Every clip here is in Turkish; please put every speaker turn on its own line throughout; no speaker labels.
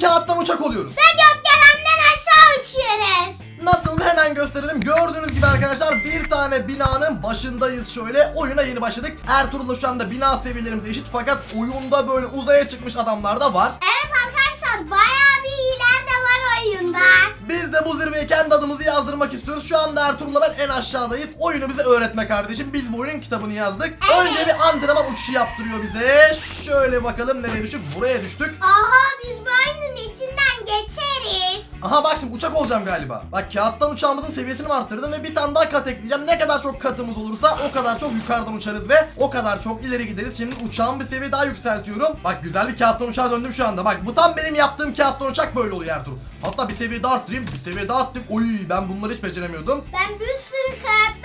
kağıttan uçak oluyoruz.
Ve gökdelenden aşağı uçuyoruz.
Nasıl hemen gösterelim. Gördüğünüz gibi arkadaşlar bir tane binanın başındayız şöyle. Oyuna yeni başladık. Ertuğrul'la şu anda bina seviyelerimiz eşit fakat oyunda böyle uzaya çıkmış adamlar da var.
Evet arkadaşlar bayağı bir iyiler de var oyunda.
Biz de bu zirveye kendi adımızı yazdırmak istiyoruz. Şu anda Ertuğrul'la ben en aşağıdayız. Oyunu bize öğretme kardeşim. Biz bu oyunun kitabını yazdık. Önce bir antrenman uçuşu yaptırıyor bize. Şöyle bakalım nereye düştük? Buraya düştük.
Aha biz bu içinden geçeriz.
Aha bak şimdi uçak olacağım galiba. Bak kağıttan uçağımızın seviyesini arttırdım ve bir tane daha kat ekleyeceğim. Ne kadar çok katımız olursa o kadar çok yukarıdan uçarız ve o kadar çok ileri gideriz. Şimdi uçağın bir seviye daha yükseltiyorum. Bak güzel bir kağıttan uçağa döndüm şu anda. Bak bu tam benim yaptığım kağıttan uçak böyle oluyor Ertuğrul. Hatta bir seviye daha arttırayım. Bir seviye daha arttım. Oy ben bunları hiç beceremiyordum.
Ben bir sürü uçak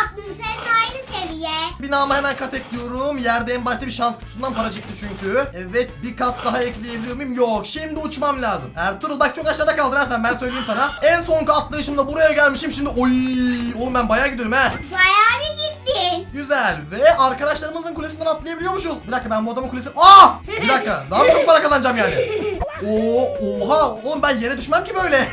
yaptım senin aynı seviye.
Binama hemen kat ekliyorum. Yerde en başta bir şans kutusundan para çıktı çünkü. Evet bir kat daha ekleyebiliyor muyum? Yok. Şimdi uçmam lazım. Ertuğrul bak çok aşağıda kaldın ha sen ben söyleyeyim sana. En son atlayışımda buraya gelmişim şimdi. Oy oğlum ben bayağı gidiyorum he.
Bayağı bir gittin.
Güzel ve arkadaşlarımızın kulesinden atlayabiliyormuşuz. Bir dakika ben bu adamın kulesi... Aa! Bir dakika daha mı çok para kazanacağım yani? Oo, oha oğlum ben yere düşmem ki böyle.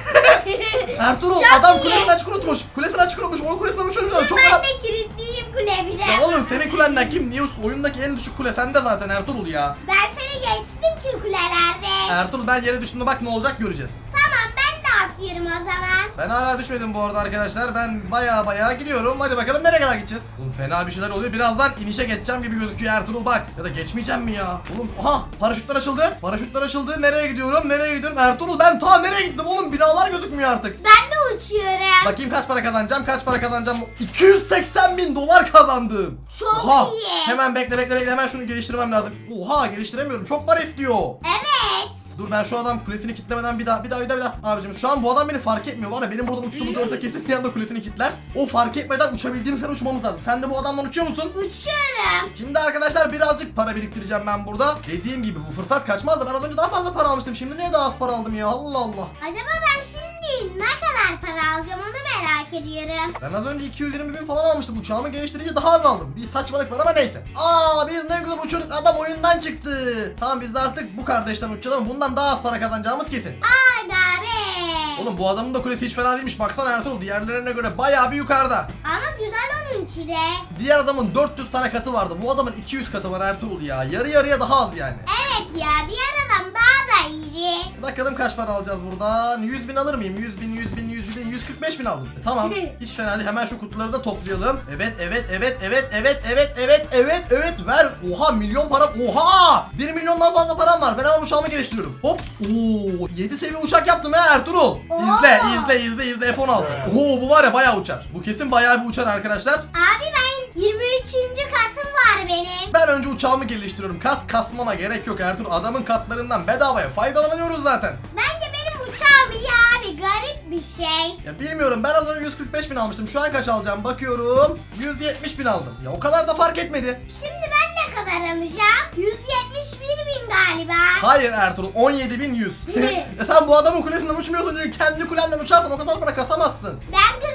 Ertuğrul
Çok
adam
iyi.
kulesini açık unutmuş. Kulesini açık unutmuş. Onun kulesinden uçuyormuş. Çok
ben
fena.
de kilitliyim kulemi de.
Ya oğlum senin kulenden kim? Niye oyundaki en düşük kule sende zaten Ertuğrul ya.
Ben seni geçtim ki kulelerde.
Ertuğrul ben yere düştüğümde bak ne olacak göreceğiz.
Atlıyorum o zaman.
Ben hala düşmedim bu arada arkadaşlar. Ben baya baya gidiyorum. Hadi bakalım nereye kadar gideceğiz? Oğlum fena bir şeyler oluyor. Birazdan inişe geçeceğim gibi gözüküyor Ertuğrul bak. Ya da geçmeyeceğim mi ya? Oğlum aha paraşütler açıldı. Paraşütler açıldı. Nereye gidiyorum? Nereye gidiyorum? Ertuğrul ben ta nereye gittim oğlum? Binalar gözükmüyor artık.
Ben de uçuyorum.
Bakayım kaç para kazanacağım? Kaç para kazanacağım? 280 bin dolar kazandım.
Çok
Oha.
iyi.
Hemen bekle bekle bekle hemen şunu geliştirmem lazım. Oha geliştiremiyorum. Çok para istiyor.
Evet.
Dur ben şu adam kulesini kitlemeden bir daha bir daha bir daha bir daha. Abicim şu an bu adam beni fark etmiyor var ya benim buradan uçtuğumu görse kesin bir anda kulesini kitler. O fark etmeden uçabildiğim sene uçmamız lazım. Sen de bu adamdan uçuyor musun?
Uçuyorum.
Şimdi arkadaşlar birazcık para biriktireceğim ben burada. Dediğim gibi bu fırsat kaçmazdı. Ben az önce daha fazla para almıştım. Şimdi niye daha az para aldım ya? Allah Allah.
Acaba ben şimdi ne kadar para alacağım onu merak ediyorum.
Ben az önce 220 bin falan almıştım. Uçağımı geliştirince daha az aldım. Bir saçmalık var ama neyse. Aa biz ne güzel uçuyoruz. Adam oyundan çıktı. Tamam biz de artık bu kardeşten uçacağız ama bundan daha az para kazanacağımız kesin.
Hadi be.
Oğlum bu adamın da kulesi hiç fena değilmiş. Baksana Ertuğrul diğerlerine göre bayağı bir yukarıda.
Ama güzel onunki de.
Diğer adamın 400 tane katı vardı. Bu adamın 200 katı var Ertuğrul ya. Yarı yarıya daha az yani.
Evet ya diğer adam daha da iyi.
Bakalım kaç para alacağız buradan. 100 bin alır mıyım? 100 bin, 100 bin, 100 bin, 145 bin aldım. E, tamam. Hiç fena değil. Hemen şu kutuları da toplayalım. Evet, evet, evet, evet, evet, evet, evet, evet, evet. Ver. Oha milyon para. Oha! 1 milyondan fazla param var. Ben hemen uçağımı geliştiriyorum. Hop. Oo, 7 seviye uçak yaptım ha Ertuğrul. İzle,
Oo.
izle, izle, izle F-16. Oo bu var ya bayağı uçar. Bu kesin bayağı bir uçar arkadaşlar.
Abi ben 23. katım var benim.
Ben önce uçağımı geliştiriyorum. Kat kasmama gerek yok Ertuğrul. Adamın katlarından bedavaya faydalanıyoruz zaten.
Bence benim uçağım iyi abi garip bir şey.
Ya bilmiyorum ben az önce 145 bin almıştım. Şu an kaç alacağım bakıyorum. 170 bin aldım. Ya o kadar da fark etmedi.
Şimdi ben ne kadar alacağım? 171 bin galiba.
Hayır Ertuğrul 17 bin 100. ya sen bu adamın kulesinden uçmuyorsun çünkü kendi kulenden uçarsan o kadar para kasamazsın.
Ben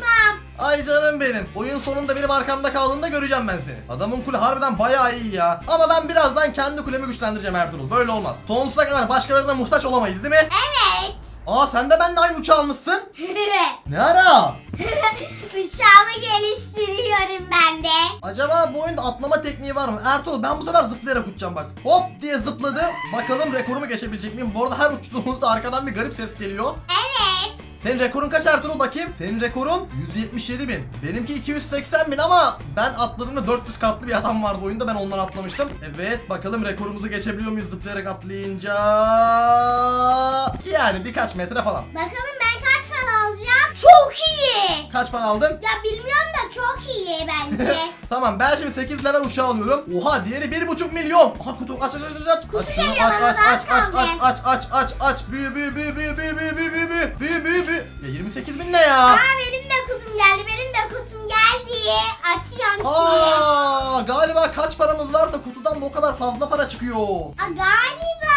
uçmam.
Ay canım benim. Oyun sonunda benim arkamda kaldığında göreceğim ben seni. Adamın kule harbiden bayağı iyi ya. Ama ben birazdan kendi kulemi güçlendireceğim Ertuğrul. Böyle olmaz. Sonsuza kadar başkalarına muhtaç olamayız değil mi?
Evet.
Aa sen de benimle aynı uçağı almışsın. Ne ara?
Uçağımı geliştiriyorum ben de.
Acaba bu oyunda atlama tekniği var mı? Ertuğrul ben bu sefer zıplayarak uçacağım bak. Hop diye zıpladı. Bakalım rekorumu geçebilecek miyim? Bu arada her uçtuğumuzda arkadan bir garip ses geliyor.
Evet.
Senin rekorun kaç Ertuğrul bakayım? Senin rekorun 177 bin. Benimki 280 bin ama ben atladığımda 400 katlı bir adam vardı oyunda ben ondan atlamıştım. Evet bakalım rekorumuzu geçebiliyor muyuz zıplayarak atlayınca? Yani birkaç metre falan.
Bakalım ben para alacağım? Çok iyi.
Kaç para aldın?
Ya bilmiyorum da çok iyi bence.
Tamam ben şimdi 8 level uçağı alıyorum. Oha diğeri 1,5 milyon. Aha kutu aç aç aç aç. Aç şunu aç aç aç aç aç aç aç aç aç. Büyü büyü büyü büyü büyü büyü büyü büyü büyü büyü büyü büyü. Ya 28 bin ne ya?
Aa benim de kutum geldi. Benim de kutum geldi. Açıyorum şimdi.
Aa galiba kaç paramız varsa kutudan da o kadar fazla para çıkıyor.
Aa, galiba.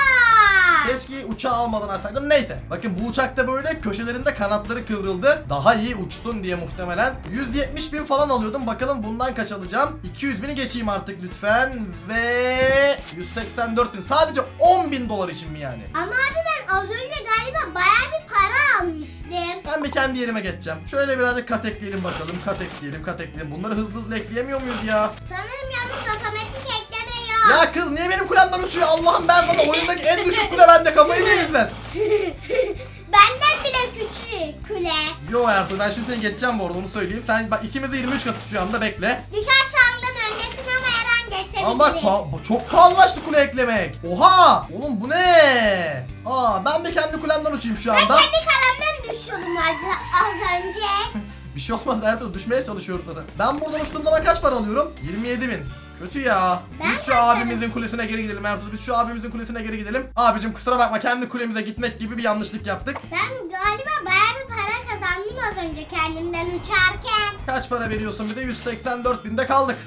Keşke uçağı almadan alsaydım. Neyse. Bakın bu uçakta böyle köşelerinde kanatları kıvrıldı. Daha iyi uçsun diye muhtemelen. 170 bin falan alıyordum. Bakalım bundan kaç alacağım. 200 bini geçeyim artık lütfen. Ve 184 bin. Sadece 10 bin dolar için mi yani?
Ama abi ben az önce galiba bayağı bir para almıştım.
Ben bir kendi yerime geçeceğim. Şöyle birazcık kat ekleyelim bakalım. Kat ekleyelim, kat ekleyelim. Bunları hızlı hızlı ekleyemiyor muyuz ya?
Sanırım yalnız otomatik yok.
Ya kız niye benim kulemden uçuyor? Allah'ım ben sana oyundaki en düşük kule bende kafayı mı yedin?
Benden bile küçük kule.
Yo Ertuğrul ben şimdi seni geçeceğim bu arada onu söyleyeyim. Sen bak ikimiz de 23 katı şu anda bekle.
Birkaç sağlıktan öndesin ama her an geçebilirim.
Ama bak pa- çok pahalılaştı kule eklemek. Oha! Oğlum bu ne? Aa ben bir kendi kulemden uçayım şu
Ben
anda.
kendi kalemden düşüyordum az, az önce.
Bir şey olmaz Ertuğrul düşmeye çalışıyoruz zaten. Ben buradan uçtuğum zaman kaç para alıyorum? 27 bin. Kötü ya.
Ben
biz şu abimizin kulesine geri gidelim Ertuğrul. Biz şu abimizin kulesine geri gidelim. Abicim kusura bakma kendi kulemize gitmek gibi bir yanlışlık yaptık.
Ben galiba bayağı bir para kazandım az önce kendimden uçarken.
Kaç para veriyorsun bir de 184 binde kaldık.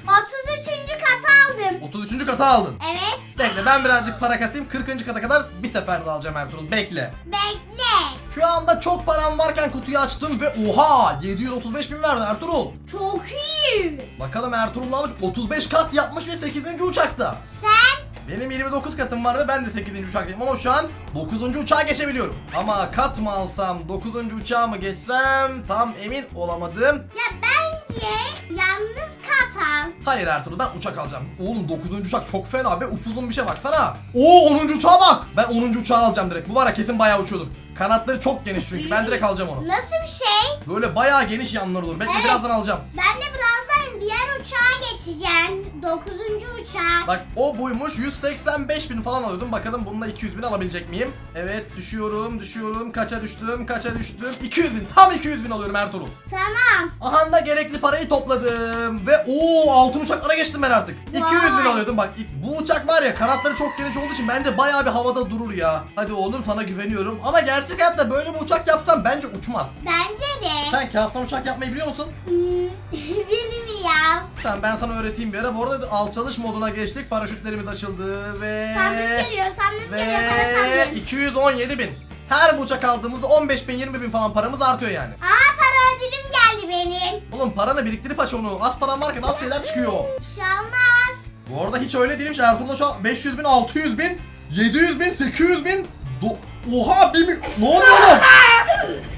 33. katı aldım.
33. kata aldın.
Evet.
Bekle ben birazcık para kasayım 40. kata kadar bir seferde alacağım Ertuğrul bekle.
Bekle.
Şu anda çok param varken kutuyu açtım ve oha 735 bin verdi Ertuğrul.
Çok iyi.
Bakalım Ertuğrul almış 35 kat yapmış ve 8. uçakta.
Sen
Benim 29 katım var ve ben de 8. uçaktayım ama şu an 9. uçağa geçebiliyorum. Ama kat mı alsam 9. uçağa mı geçsem tam emin olamadım.
ya bence yalnız kat al.
Hayır Ertuğrul ben uçak alacağım. Oğlum 9. uçak çok fena be upuzun bir şey baksana. Oo 10. uçağa bak. Ben 10. uçağı alacağım direkt. Bu var ya kesin bayağı uçuyordur. Kanatları çok geniş çünkü ben direkt alacağım onu.
Nasıl bir şey?
Böyle bayağı geniş yanları olur. Bekle
Evet.
birazdan alacağım.
Ben de birazdan diğer uçağa geçeceğim. 9. uçak.
Bak o buymuş 185 bin falan alıyordum. Bakalım bununla 200 bin alabilecek miyim? Evet düşüyorum düşüyorum. Kaça düştüm kaça düştüm? 200 bin tam 200 bin alıyorum Ertuğrul.
Tamam.
Aha da gerekli parayı topladım. Ve o altın uçaklara geçtim ben artık. 200 bin
Vay.
alıyordum bak. ilk- Bu uçak var ya kanatları çok geniş olduğu için bence bayağı bir havada durur ya. Hadi oğlum sana güveniyorum. Ama gerçek hayatta böyle bir uçak yapsam bence uçmaz.
Bence de.
Sen kağıttan uçak yapmayı biliyor musun?
Hmm, Bilmiyorum.
Tamam ben sana öğreteyim bir ara. Bu arada alçalış moduna geçtik. Paraşütlerimiz açıldı ve...
Sandık geliyor, sandık geliyor, para
Ve
sandık.
217 bin. Her bu uçak aldığımızda 15 bin 20 bin falan paramız artıyor yani.
Aa para ödülüm geldi benim.
Oğlum paranı biriktirip aç onu. Az paran varken az şeyler çıkıyor.
Bir şey olmaz.
Bu arada hiç öyle değilmiş. Ertuğrul'da şu an 500 bin, 600 bin, 700 bin, 800 bin. Do- Oha bir mi- Ne oluyor oğlum?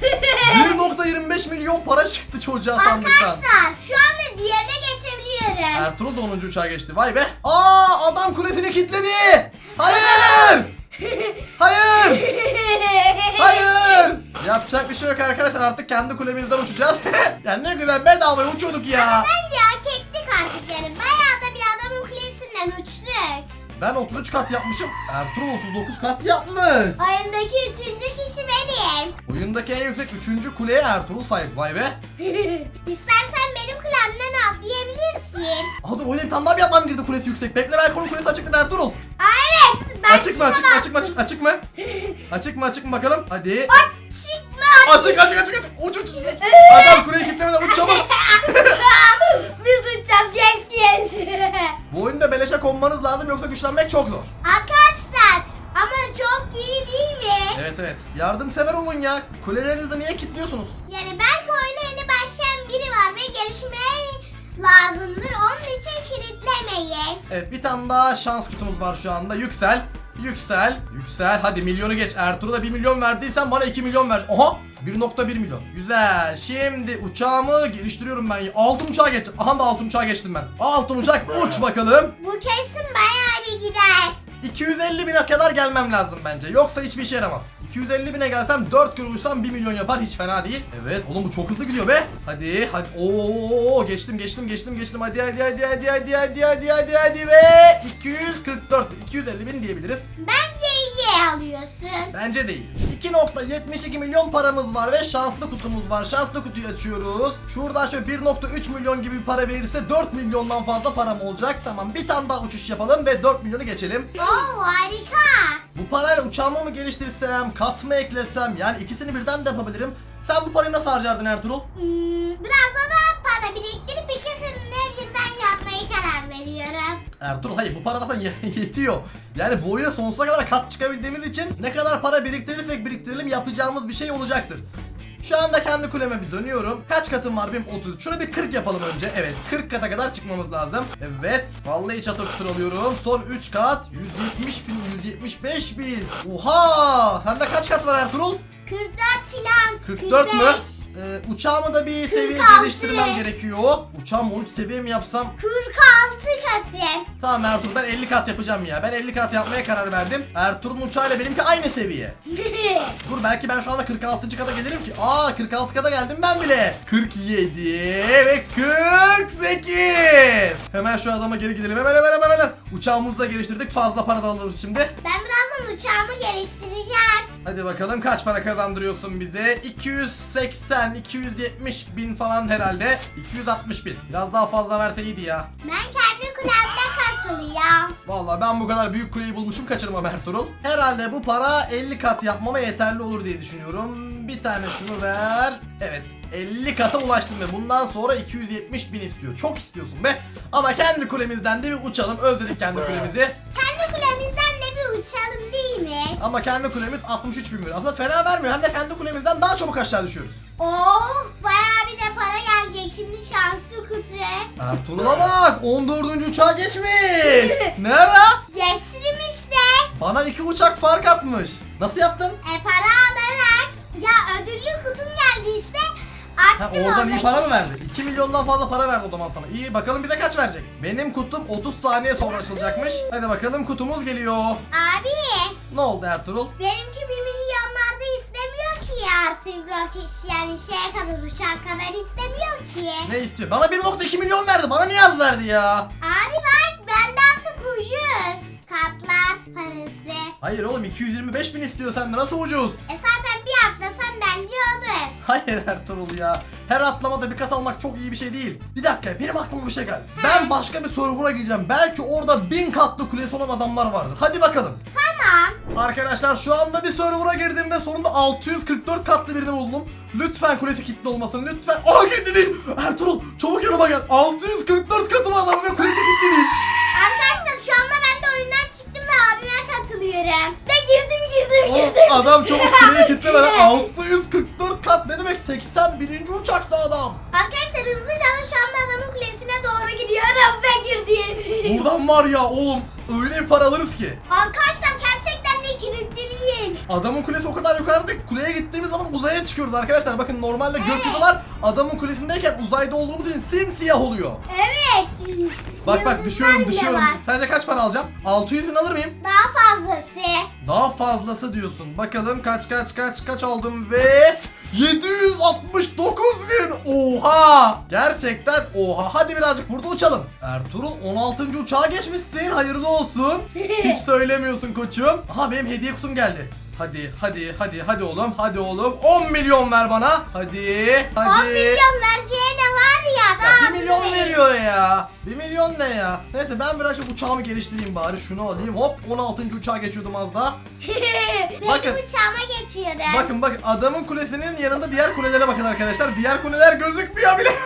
1.25 milyon para çıktı çocuğa sandıktan.
Arkadaşlar şu anda diğerine geçebiliyorum.
Ertuğrul da 10. uçağa geçti. Vay be. Aa adam kulesini kilitledi. Hayır. Hayır. Hayır. Yapacak bir şey yok arkadaşlar. Artık kendi kulemizden uçacağız. yani ne güzel bedava uçuyorduk ya.
Bence hak ettik artık yani. Bayağı da bir adamın kulesinden uçtuk.
Ben 33 kat yapmışım. Ertuğrul 39 kat yapmış.
Oyundaki üçüncü kişi benim.
Oyundaki en yüksek 3. kuleye Ertuğrul sahip. Vay be.
İstersen benim kulemden atlayabilirsin.
Aha dur oyuna bir tane daha bir adam girdi kulesi yüksek. Bekle belki onun kulesi açıktır Ertuğrul.
Aa evet. Ben
açık mı açık mı açık mı açık, açık mı? açık mı açık mı bakalım. Hadi.
Çıkma.
Açık açık açık açık. Uç uç uç. Adam kuleyi kilitlemeden uç çabuk.
Biz uçacağız yes yes.
Bu konmanız lazım yoksa güçlenmek çok zor.
Arkadaşlar ama çok iyi değil mi?
Evet evet. Yardımsever olun ya. Kulelerinizi niye kilitliyorsunuz?
Yani belki oyuna yeni başlayan biri var ve gelişmeye lazımdır. Onun için kilitlemeyin.
Evet bir tane daha şans kutumuz var şu anda. Yüksel. Yüksel. Yüksel. Hadi milyonu geç. Ertuğrul'a 1 milyon verdiysen bana 2 milyon ver. Oha. 1.1 milyon. Güzel. Şimdi uçağımı geliştiriyorum ben. Altın uçağa geç. Aha da altın uçağa geçtim ben. Altın uçak uç bakalım.
Bu kesin bayağı bir gider.
250 bine kadar gelmem lazım bence. Yoksa hiçbir işe yaramaz. 250 bine gelsem 4 gün uysam 1 milyon yapar hiç fena değil. Evet oğlum bu çok hızlı gidiyor be. Hadi hadi Oo geçtim geçtim geçtim geçtim hadi hadi hadi hadi hadi hadi hadi hadi hadi ve 244 250 bin diyebiliriz.
Bence iyi alıyorsun.
Bence değil. 2.72 milyon paramız var ve şanslı kutumuz var. Şanslı kutuyu açıyoruz. Şuradan şöyle 1.3 milyon gibi bir para verirse 4 milyondan fazla param olacak. Tamam bir tane daha uçuş yapalım ve 4 milyonu geçelim.
Oo harika.
Bu parayla uçağımı mı geliştirsem, kat mı eklesem yani ikisini birden de yapabilirim. Sen bu parayı nasıl harcardın Ertuğrul?
Hmm, biraz da para biriktirip ikisini de birden yapmayı karar veriyorum.
Ertuğrul hayır bu para zaten ye- yetiyor. Yani bu oyuna sonsuza kadar kat çıkabildiğimiz için ne kadar para biriktirirsek biriktirelim yapacağımız bir şey olacaktır. Şu anda kendi kuleme bir dönüyorum. Kaç katım var benim? 30. Şunu bir 40 yapalım önce. Evet 40 kata kadar çıkmamız lazım. Evet. Vallahi çatır çutur alıyorum. Son 3 kat. 170 bin, 175 bin. Oha! Sende kaç kat var Ertuğrul?
44 filan.
44 mü?
45,
Ee, uçağımı da bir seviye
46.
geliştirmem gerekiyor. Uçağımı 13 seviye mi yapsam?
46 katı.
Tamam Ertuğrul ben 50 kat yapacağım ya. Ben 50 kat yapmaya karar verdim. Ertuğrul'un uçağıyla benimki aynı seviye. Dur belki ben şu anda 46. kata gelirim ki. Aa 46 kata geldim ben bile. 47 ve 48. Hemen şu adama geri gidelim. Hemen hemen hemen hemen. Uçağımızı da geliştirdik. Fazla para da alırız şimdi.
ben uçağımı geliştireceğim.
Hadi bakalım kaç para kazandırıyorsun bize? 280, 270 bin falan herhalde. 260 bin. Biraz daha fazla verse iyiydi ya.
Ben kendi kulemde kasılıyorum.
Vallahi ben bu kadar büyük kuleyi bulmuşum kaçırmam Ertuğrul. Herhalde bu para 50 kat yapmama yeterli olur diye düşünüyorum. Bir tane şunu ver. Evet 50 kata ulaştım ve bundan sonra 270 bin istiyor. Çok istiyorsun be. Ama kendi kulemizden de bir uçalım. Özledik kendi kulemizi.
Kendi kulemizden de bir uçalım değil mi?
Ama kendi kulemiz 63 bin lira. Aslında fena vermiyor. Hem de kendi kulemizden daha çabuk aşağı düşüyoruz.
Oh bayağı bir de para gelecek şimdi şanslı kutu.
Ertuğrul'a bak 14. uçağa geçmiş. Ne ara?
Geçirim işte.
Bana iki uçak fark atmış. Nasıl yaptın?
E para alarak ya ödüllü kutum geldi işte.
Ha,
Açtım
oradan iyi
oradaki.
para mı verdi? 2 milyondan fazla para verdi o zaman sana. İyi bakalım bize kaç verecek? Benim kutum 30 saniye sonra açılacakmış. Hadi bakalım kutumuz geliyor.
Abi
Ne oldu Ertuğrul?
benimki bir milyonlarda istemiyor ki artık roket yani şeye kadar uçak kadar istemiyor ki.
Ne istiyor? Bana 1.2 milyon verdi. Bana niye az verdi ya?
Abi bak bende artık ucuz. Katlar parası.
Hayır oğlum 225 bin istiyor sende. Nasıl ucuz?
E zaten bir atlasan bence olur.
Hayır Ertuğrul ya. Her atlamada bir kat almak çok iyi bir şey değil. Bir dakika benim aklıma bir şey geldi. Ben başka bir server'a gireceğim. Belki orada bin katlı kulesi olan adamlar vardır. Hadi bakalım.
Tamam.
Arkadaşlar şu anda bir server'a girdim ve sonunda 644 katlı birini buldum. Lütfen kulesi kilitli olmasın lütfen. Aa girdi değil. Ertuğrul çabuk yanıma gel. 644 katı var ve kulesi kilitli değil.
Arkadaşlar şu anda ben de oyundan çıktım ve abime katılıyorum. Ve girdim girdim girdim.
Oğlum, adam çabuk kuleyi kilitlemeden 644 kat ne demek 81. uçakta adam.
Arkadaşlar hızlıca şu anda adamın kulesine doğru gidiyorum ve girdim.
Buradan var ya oğlum öyle bir para alırız ki.
Arkadaşlar de kilitli değil.
Adamın kulesi o kadar yukarıda ki kuleye gittiğimiz zaman uzaya çıkıyoruz arkadaşlar. Bakın normalde gökyüzü
Evet.
var. Adamın kulesindeyken uzayda olduğumuz için simsiyah oluyor.
Evet.
Bak bak düşüyorum düşüyorum. Sence kaç para alacağım? 600 bin alır mıyım?
Daha fazlası.
Daha fazlası diyorsun. Bakalım kaç kaç kaç kaç aldım ve 769 bin. Oha! Gerçekten oha. Hadi birazcık burada uçalım. Ertuğrul 16. uçağa geçmişsin. Hayırlı olsun. Hiç söylemiyorsun koçum. Aha benim hediye kutum geldi. Hadi hadi hadi hadi oğlum hadi oğlum 10 milyon ver bana hadi
10
hadi
milyon vereceğine var ya daha
ya 1 milyon veriyor ya 1 milyon ne ya neyse ben birazcık uçağımı geliştireyim bari şunu alayım hop 16. uçağa geçiyordum az daha
Benim
Bakın.
uçağıma geçiyordu.
Bakın bakın adamın kulesinin yanında diğer kulelere bakın arkadaşlar. Diğer kuleler gözükmüyor bile.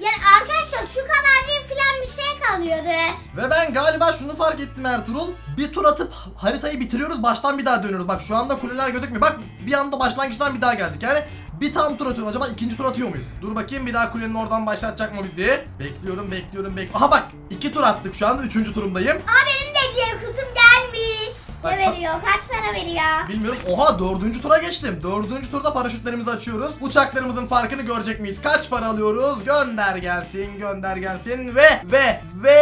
Yani arkadaşlar şu kadarcık falan bir şey kalıyordur.
Ve ben galiba şunu fark ettim Ertuğrul. Bir tur atıp haritayı bitiriyoruz baştan bir daha dönüyoruz. Bak şu anda kuleler gözükmüyor. Bak bir anda başlangıçtan bir daha geldik. Yani bir tam tur atıyoruz. Acaba ikinci tur atıyor muyuz? Dur bakayım bir daha kulenin oradan başlatacak mı bizi? Bekliyorum bekliyorum bek. Aha bak iki tur attık şu anda üçüncü turumdayım.
Aa benim de diğer kutum gelmiş.
Bak,
Ne veriyor? Kaç para veriyor?
Bilmiyorum. Oha dördüncü tura geçtim. Dördüncü turda paraşütlerimizi açıyoruz. Uçaklarımızın farkını görecek miyiz? Kaç para alıyoruz? Gönder gelsin, gönder gelsin ve ve ve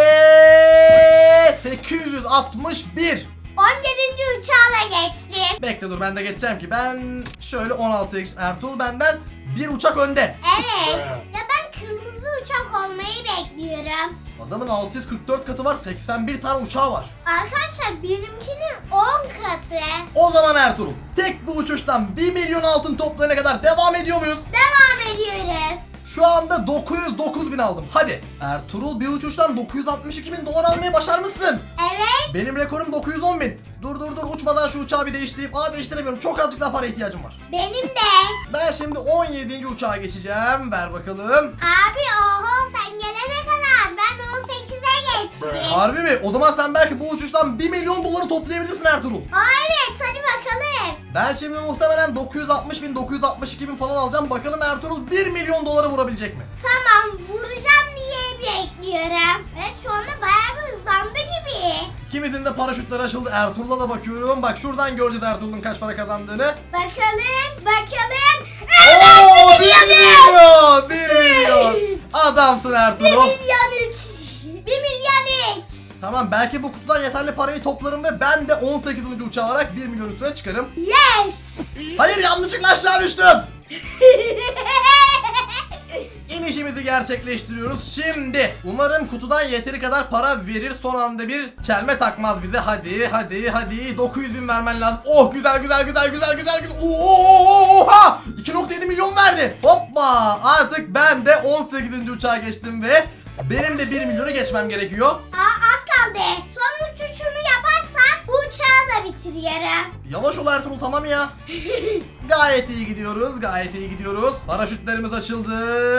861.
17. uçağa da geçtim.
Bekle dur ben de geçeceğim ki. Ben şöyle 16x Ertuğrul benden bir uçak önde.
Evet. ya ben kırmızı uçak olmayı bekliyorum.
Adamın 644 katı var, 81 tane uçağı var.
Arkadaşlar bizimkinin 10 katı.
O zaman Ertuğrul, tek bu uçuştan 1 milyon altın toplayana kadar devam ediyor muyuz?
Devam ediyoruz.
Şu anda 909 bin aldım. Hadi. Ertuğrul bir uçuştan 962 bin dolar almayı başarmışsın.
Evet.
Benim rekorum 910 bin. Dur dur dur uçmadan şu uçağı bir değiştireyim. Aa değiştiremiyorum. Çok azıcık daha para ihtiyacım var.
Benim de.
Ben şimdi 17. uçağa geçeceğim. Ver bakalım.
Abi oho sen gelene kadar ben 18'e geçti.
Harbi mi? O zaman sen belki bu uçuştan 1 milyon doları toplayabilirsin Ertuğrul.
Aa, evet hadi bakalım.
Ben şimdi muhtemelen 960 bin 962 bin falan alacağım. Bakalım Ertuğrul 1 milyon doları vurabilecek mi?
Tamam vuracağım diye bekliyorum. Evet şu anda bayağı bir hızlandı gibi.
Kimizin de paraşütleri açıldı. Ertuğrul'a da bakıyorum. Bak şuradan göreceğiz Ertuğrul'un kaç para kazandığını.
Bakalım bakalım.
Oo,
Evet
1
bir
milyon!
milyon.
1 milyon! Adamsın
1
Ertuğrul.
milyon 3. 1 milyon 3.
Tamam belki bu kutudan yeterli parayı toplarım ve ben de 18. uçağı alarak 1 milyon üstüne çıkarım.
Yes.
Hayır yanlışlıkla aşağı düştüm. İnişimizi gerçekleştiriyoruz şimdi. Umarım kutudan yeteri kadar para verir. Son anda bir çelme takmaz bize. Hadi hadi hadi. 900 bin vermen lazım. Oh güzel güzel güzel güzel güzel güzel. Oo, oha! 2.7 milyon verdi. Hoppa! Artık ben de 18. uçağa geçtim ve benim de 1 milyonu geçmem gerekiyor.
Aa az kaldı. Da bitiriyorum.
Yavaş ol Ertuğrul tamam ya. gayet iyi gidiyoruz. Gayet iyi gidiyoruz. Paraşütlerimiz açıldı.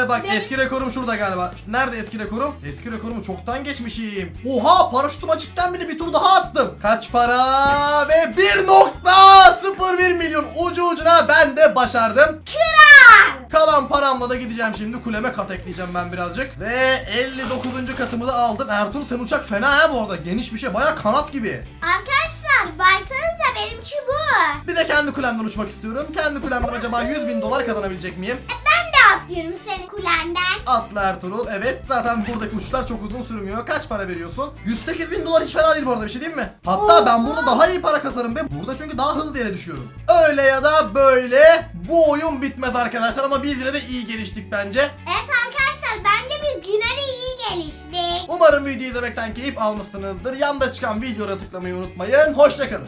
Bak
Ne?
eski rekorum şurada galiba. Nerede eski rekorum? Eski rekorumu çoktan geçmişim. Oha paraşütüm açıktan bile bir tur daha attım. Kaç para? Ve 1.01 milyon ucu ucuna ben de başardım.
Kral.
Kalan paramla da gideceğim şimdi kuleme kat ekleyeceğim ben birazcık. Ve 59. katımı da aldım. Ertuğrul sen uçak fena ha bu arada. Geniş bir şey baya kanat gibi.
Arkadaşlar benimki bu.
Bir de kendi kulemden uçmak istiyorum. Kendi kulemden acaba 100 bin dolar kazanabilecek miyim?
E, ben de atlıyorum senin kulenden.
Atla Ertuğrul. Evet zaten buradaki uçuşlar çok uzun sürmüyor. Kaç para veriyorsun? 108 bin dolar hiç fena değil bu arada bir şey değil mi? Hatta ben burada daha iyi para kasarım be. Burada çünkü daha hızlı yere düşüyorum. Öyle ya da böyle bu oyun bitmez arkadaşlar ama biz yine de iyi geliştik bence.
Evet arkadaşlar bence biz Güner'e iyi geliştik.
Umarım videoyu izlemekten keyif almışsınızdır. Yanda çıkan videoya tıklamayı unutmayın. Hoşçakalın.